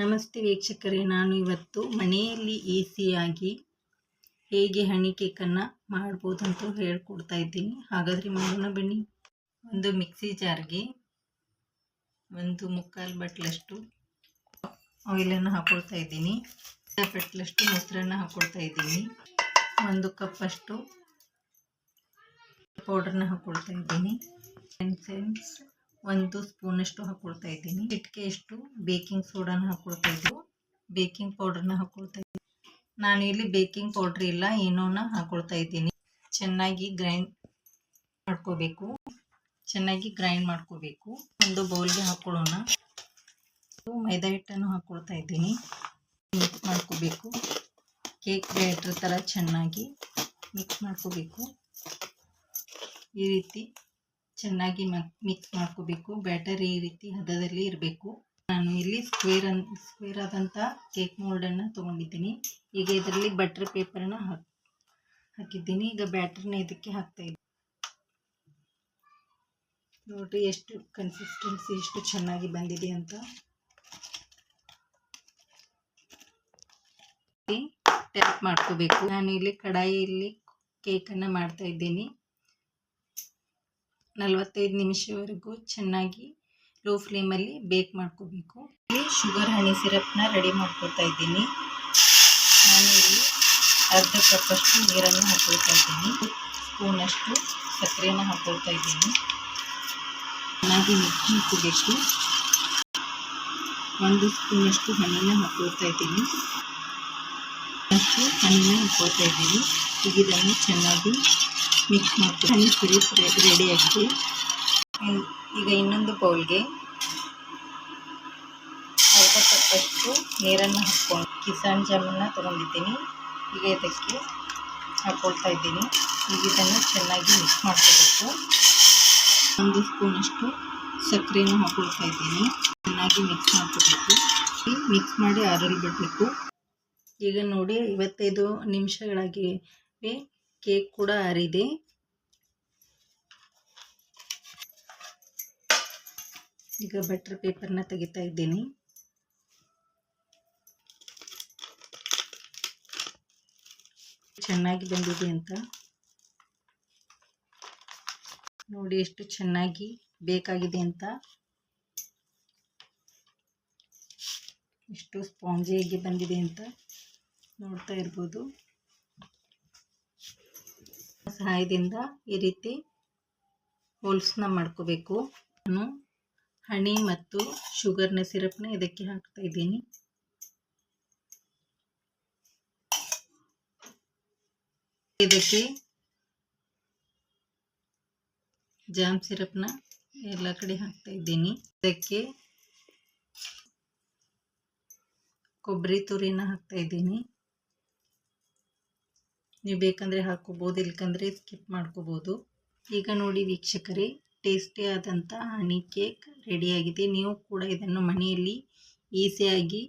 ನಮಸ್ತೆ ವೀಕ್ಷಕರೇ, ನಾನು ಇವತ್ತು ಮನೆಯಲ್ಲಿ ಈಸಿಯಾಗಿ ಹೇಗೆ ಹಣಿ ಕೇಕನ್ನು ಮಾಡ್ಬೋದು ಅಂತ ಹೇಳ್ಕೊಡ್ತಾ ಇದ್ದೀನಿ. ಹಾಗಾದರೆ ಮಾಡೋಣ ಬನ್ನಿ. ಒಂದು ಮಿಕ್ಸಿ ಜಾರ್ಗೆ ಒಂದು ಮುಕ್ಕಾಲು ಬಟ್ಲಷ್ಟು ಆಯಿಲನ್ನು ಹಾಕ್ಕೊಳ್ತಾ ಇದ್ದೀನಿ. ಬಟ್ಲಷ್ಟು ಮೊಸರನ್ನು ಹಾಕ್ಕೊಳ್ತಾ ಇದ್ದೀನಿ. ಒಂದು ಕಪ್ಪಷ್ಟು ಪೌಡ್ರನ್ನ ಹಾಕ್ಕೊಳ್ತಾ ಇದ್ದೀನಿ. ಸೆನ್ಸ್ ಒಂದು ಸ್ಪೂನಷ್ಟು ಹಾಕೊಳ್ತಾ ಇದ್ದೀನಿ. ಚಿಟಿಕೆಯಷ್ಟು ಬೇಕಿಂಗ್ ಸೋಡಾನ ಹಾಕ್ಕೊಳ್ತಾ ಇದ್ದು ಬೇಕಿಂಗ್ ಪೌಡ್ರನ್ನ ಹಾಕ್ಕೊಳ್ತಾ ಇದ್ದೀನಿ. ನಾನು ಇಲ್ಲಿ ಬೇಕಿಂಗ್ ಪೌಡ್ರ್ ಇಲ್ಲ ಏನೋನ ಹಾಕ್ಕೊಳ್ತಾ ಇದ್ದೀನಿ. ಚೆನ್ನಾಗಿ ಗ್ರೈಂಡ್ ಮಾಡ್ಕೋಬೇಕು. ಚೆನ್ನಾಗಿ ಗ್ರೈಂಡ್ ಮಾಡ್ಕೋಬೇಕು. ಒಂದು ಬೌಲ್ಗೆ ಹಾಕ್ಕೊಳ್ಳೋಣ ಮೈದಾ ಹಿಟ್ಟನ್ನು ಹಾಕ್ಕೊಳ್ತಾ ಇದ್ದೀನಿ. ಮಿಕ್ಸ್ ಮಾಡ್ಕೋಬೇಕು. ಕೇಕ್ ಬ್ಯಾಟ್ರ್ ಥರ ಚೆನ್ನಾಗಿ ಮಿಕ್ಸ್ ಮಾಡ್ಕೋಬೇಕು. ಈ ರೀತಿ. ಚೆನ್ನಾಗಿ ಮಿಕ್ಸ್ ಮಾಡ್ಕೋಬೇಕು. ಬ್ಯಾಟರ್ ಈ ರೀತಿ ಹದದಲ್ಲಿ ಇರಬೇಕು. ನಾನು ಇಲ್ಲಿ ಸ್ಕ್ವೇರ್ ಅನ್ ಸ್ಕ್ವೇರ್ ಆದಂಥ ಕೇಕ್ ಮೋಲ್ಡನ್ನು ತೊಗೊಂಡಿದ್ದೀನಿ. ಈಗ ಇದರಲ್ಲಿ ಬಟರ್ ಪೇಪರ್ನ ಹಾಕಿ, ಹಾಕಿದ್ದೀನಿ. ಈಗ ಬ್ಯಾಟರ್ನ ಇದಕ್ಕೆ ಹಾಕ್ತಾ ಇದ್ದೀನಿ ನೋಡಿರಿ ಎಷ್ಟು ಕನ್ಸಿಸ್ಟೆನ್ಸಿ ಎಷ್ಟು ಚೆನ್ನಾಗಿ ಬಂದಿದೆ ಅಂತ. ಟ್ಯಾಪ್ ಮಾಡ್ಕೋಬೇಕು. ನಾನು ಇಲ್ಲಿ ಕಡಾಯಿಯಲ್ಲಿ ಕೇಕನ್ನು ಮಾಡ್ತಾ ಇದ್ದೀನಿ. ನಲವತ್ತೈದು ನಿಮಿಷವರೆಗೂ ಚೆನ್ನಾಗಿ ಲೋ ಫ್ಲೇಮಲ್ಲಿ ಬೇಕ್ ಮಾಡ್ಕೋಬೇಕು. ಇಲ್ಲಿ ಶುಗರ್ ಹನಿ ಸಿರಪ್ನ ರೆಡಿ ಮಾಡ್ಕೊಳ್ತಾ ಇದ್ದೀನಿ. ನಾನು ಇಲ್ಲಿ ಅರ್ಧ ಕಪ್ಪಷ್ಟು ನೀರನ್ನು ಹಾಕೊಳ್ತಾ ಇದ್ದೀನಿ. ಸ್ಪೂನಷ್ಟು ಸಕ್ಕರೆಯನ್ನು ಹಾಕೊಳ್ತಾ ಇದ್ದೀನಿ. ಚೆನ್ನಾಗಿ ಮಿಕ್ಸ್ ಮಾಡ್ಕೋಬೇಕು. ಒಂದು ಸ್ಪೂನಷ್ಟು ಹಣ್ಣಿನ ಹಾಕೊಳ್ತಾ ಇದ್ದೀನಿ. ಹಣ್ಣಿನ ಹಾಕೊಳ್ತಾ ಇದ್ದೀನಿ. ಇದನ್ನು ಚೆನ್ನಾಗಿ ಮಿಕ್ಸ್ ಹನಿ ಪುರಿ ರೆಡಿ ಆಗಿದೆ ಈಗ ಇನ್ನೊಂದು ಬೌಲ್ಗೆ ಅರ್ಧ ಕಪ್ಪಷ್ಟು ನೀರನ್ನು ಹಾಕ್ಕೊಂಡು ಕಿಸಾನ್ ಜಾಮೂನ ತೊಗೊಂಡಿದ್ದೀನಿ. ಈಗ ಇದಕ್ಕೆ ಹಾಕ್ಕೊಳ್ತಾ ಇದ್ದೀನಿ. ಈಗ ಇದನ್ನು ಚೆನ್ನಾಗಿ ಮಿಕ್ಸ್ ಮಾಡ್ಕೋಬೇಕು. ಒಂದು ಸ್ಪೂನಷ್ಟು ಸಕ್ಕರೆನೂ ಹಾಕ್ಕೊಳ್ತಾ ಇದ್ದೀನಿ. ಚೆನ್ನಾಗಿ ಮಿಕ್ಸ್ ಮಾಡ್ಕೋಬೇಕು. ಮಿಕ್ಸ್ ಮಾಡಿ ಆರಲ್ಲಿ ಬಿಡಬೇಕು ಈಗ ನೋಡಿ, ಇವತ್ತೈದು ನಿಮಿಷಗಳಾಗಿವೆ. ಕೇಕ್ ಕೂಡ ಹರಿದೆ. ಈಗ ಬಟರ್ ಪೇಪರ್ನ ತೆಗಿತಾ ಇದ್ದೀನಿ. ಚೆನ್ನಾಗಿ ಬಂದಿದೆ ಅಂತ. ನೋಡಿ ಎಷ್ಟು ಚೆನ್ನಾಗಿ ಬೇಕಾಗಿದೆ ಅಂತ. ಎಷ್ಟು ಸ್ಪಾಂಜಿಯಾಗಿ ಬಂದಿದೆ ಅಂತ ನೋಡ್ತಾ ಇರ್ಬೋದು. ಸಹಾಯದಿಂದ ಈ ರೀತಿ ಹೋಲ್ಸ್ನ ಮಾಡ್ಕೋಬೇಕು. ನಾನು ಹಣಿ ಮತ್ತು ಶುಗರ್ನ ಸಿರಪ್ನ ಇದಕ್ಕೆ ಹಾಕ್ತಾ ಇದ್ದೀನಿ. ಇದಕ್ಕೆ ಜಾಮ್ ಸಿರಪ್ನ ಎಲ್ಲ ಕಡೆ ಹಾಕ್ತಾ ಇದ್ದೀನಿ. ಇದಕ್ಕೆ ಕೊಬ್ಬರಿ ತುರಿನ ಹಾಕ್ತಾ ಇದ್ದೀನಿ. ನೀವು ಬೇಕಂದರೆ ಹಾಕ್ಕೋಬೋದು ಇಲ್ಕಂದರೆ ಸ್ಕಿಪ್ ಮಾಡ್ಕೋಬೋದು. ಈಗ ನೋಡಿ ವೀಕ್ಷಕರೇ ಟೇಸ್ಟಿ ಆದಂಥ ಹನಿ ಕೇಕ್ ರೆಡಿಯಾಗಿದೆ ನೀವು ಕೂಡ ಇದನ್ನು ಮನೆಯಲ್ಲಿ ಈಸಿಯಾಗಿ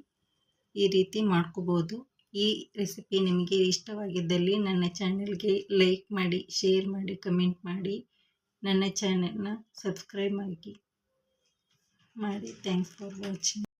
ಈ ರೀತಿ ಮಾಡ್ಕೋಬೋದು. ಈ ರೆಸಿಪಿ ನಿಮಗೆ ಇಷ್ಟವಾಗಿದ್ದಲ್ಲಿ ನನ್ನ ಚಾನೆಲ್ಗೆ ಲೈಕ್ ಮಾಡಿ ಶೇರ್ ಮಾಡಿ ಕಮೆಂಟ್ ಮಾಡಿ. ನನ್ನ ಚಾನೆಲ್ನ ಸಬ್ಸ್ಕ್ರೈಬ್ ಆಗಿ ಮಾಡಿ. Thanks for watching